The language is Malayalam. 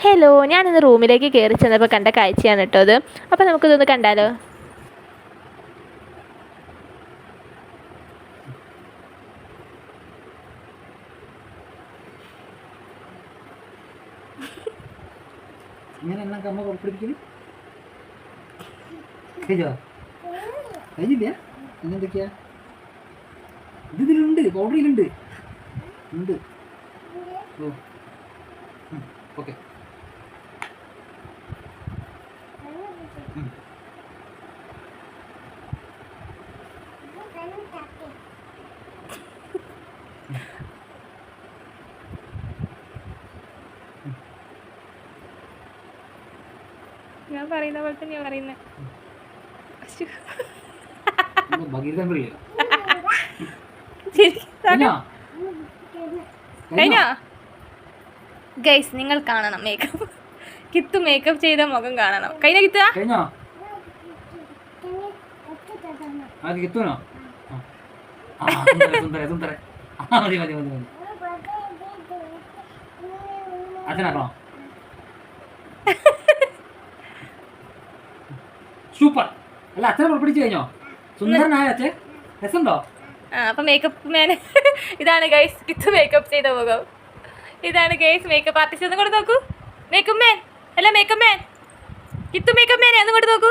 ഹലോ ഞാനിന്ന് റൂമിലേക്ക് കയറി ചെന്നപ്പോൾ കണ്ട കാഴ്ചയാണ് കേട്ടോ അത് അപ്പോൾ നമുക്കിതൊന്ന് കണ്ടാലോ? ഇങ്ങനെ എണ്ണ കമ്മ ഇതിലുണ്ട് പൗഡറിലുണ്ട് ഉണ്ട്. ഓ. ഓക്കെ. ഞാൻ പറയുന്ന പോലെ തന്നെയാണ് പറയുന്നത് ഗൈസ് നിങ്ങൾ കാണണം മേക്കപ്പ് കിത്ത് മേക്കപ്പ് ചെയ്ത മുഖം കാണണം. കഴിഞ്ഞ കിത്ത? സൂപ്പർ. അല്ല അച്ഛനെ കഴിഞ്ഞോ? സുന്ദരനായ അച്ഛൻ. രസമുണ്ടോ? ആ മേക്കപ്പ് മാൻ ഇതാണ് ഗൈസ് കിത്ത് മേക്കപ്പ് ചെയ്ത മുഖം. ഇതാണ് ഗൈസ് മേക്കപ്പ് ആർട്ടിസ്റ്റ് ഒന്ന് കൂടെ നോക്കൂ. മേക്കപ്പ് മാൻ അല്ല മേക്കപ്പ് കിത്തു മേക്കമ്മേനെ കൊണ്ട് നോക്കൂ